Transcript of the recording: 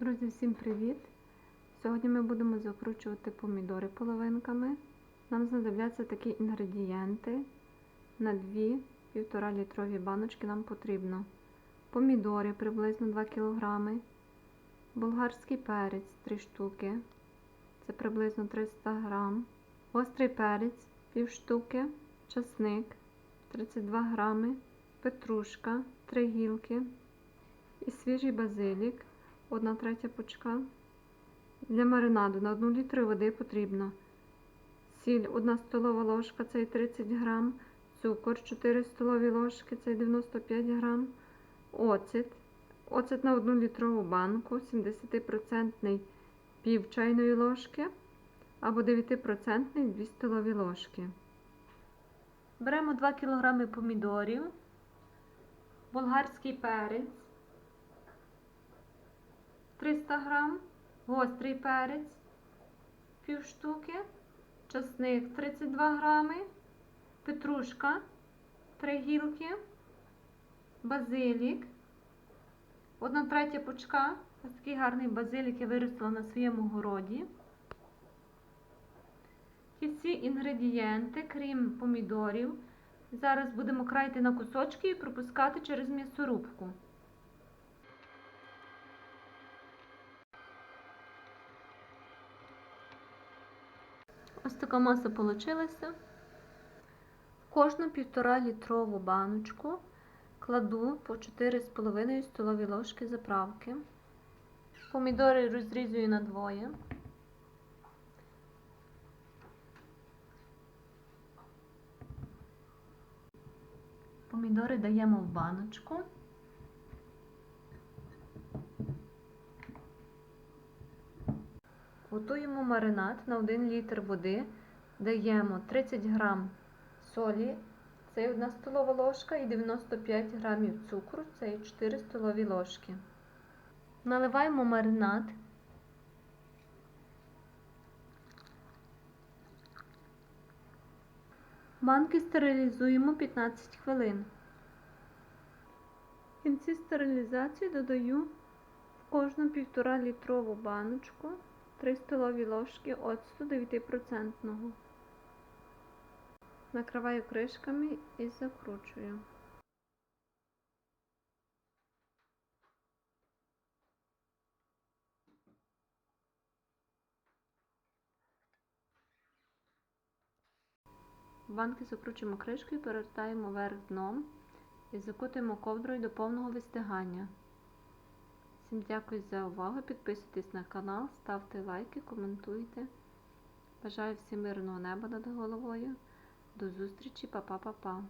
Друзі, всім привіт! Сьогодні ми будемо закручувати помідори половинками. Нам знадобляться такі інгредієнти. На 2 1,5 літрові баночки нам потрібно помідори приблизно 2 кг, болгарський перець 3 штуки, це приблизно 300 г, гострий перець пів штуки, часник 32 г, петрушка 3 гілки і свіжий базилік 1 третя пучка. Для маринаду на 1 літру води потрібно сіль 1 столова ложка, це 30 грам, цукор 4 столові ложки, це 95 грам, оцет. Оцет на 1 літрову банку, 70% пів чайної ложки або 9% 2 столові ложки. Беремо 2 кг помідорів, болгарський перець. 300 грам, гострий перець, пів штуки, часник 32 грами, петрушка 3 гілки, базилік, 1 третя пучка. Ось такий гарний базилік я виростила на своєму городі. І всі інгредієнти, крім помідорів, зараз будемо крайти на кусочки і пропускати через м'ясорубку. Ось така маса вийшла. В кожну 1,5 літрову баночку кладу по 4,5 столові ложки заправки. Помідори розрізую на двоє. Помідори даємо в баночку. Готуємо маринад на 1 літр води, даємо 30 грам солі, це 1 столова ложка, і 95 грамів цукру, це 4 столові ложки. Наливаємо маринад. Банки стерилізуємо 15 хвилин. В кінці стерилізації додаю в кожну 1,5 літрову баночку 3 столові ложки оцту 9%. Накриваю кришками і закручую. Банки закручуємо кришкою, перевертаємо вверх дном і закутуємо ковдрою до повного вистигання. Всім дякую за увагу. Підписуйтесь на канал, ставте лайки, коментуйте. Бажаю всім мирного неба над головою. До зустрічі, па-па-па-па.